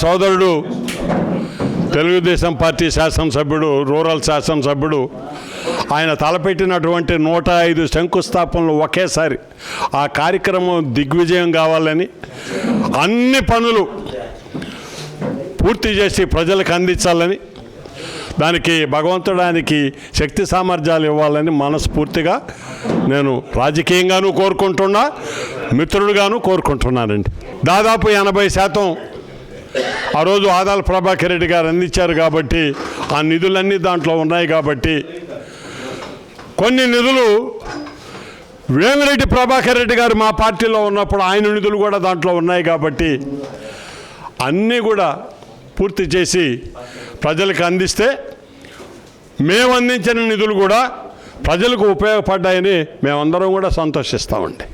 సోదరుడు తెలుగుదేశం పార్టీ శాసనసభ్యుడు రూరల్ శాసనసభ్యుడు ఆయన తలపెట్టినటువంటి నూట ఐదు శంకుస్థాపనలు ఒకేసారి. ఆ కార్యక్రమం దిగ్విజయం కావాలని అన్ని పనులు పూర్తి చేసి ప్రజలకు అందించాలని దానికి భగవంతుడానికి శక్తి సామర్థ్యాలు ఇవ్వాలని మనస్ఫూర్తిగా నేను రాజకీయంగానూ కోరుకుంటున్నా మిత్రుడుగాను కోరుకుంటున్నానండి. దాదాపు ఎనభై శాతం ఆ రోజు ఆదాల ప్రభాకర్ రెడ్డి గారు అందించారు కాబట్టి ఆ నిధులన్నీ దాంట్లో ఉన్నాయి కాబట్టి కొన్ని నిధులు వేమిరెడ్డి ప్రభాకర్ రెడ్డి గారు మా పార్టీలో ఉన్నప్పుడు ఆయన నిధులు కూడా దాంట్లో ఉన్నాయి కాబట్టి అన్నీ కూడా పూర్తి చేసి ప్రజలకు అందిస్తే మేము అందించిన నిధులు కూడా ప్రజలకు ఉపయోగపడ్డాయని మేమందరం కూడా సంతోషిస్తామండి.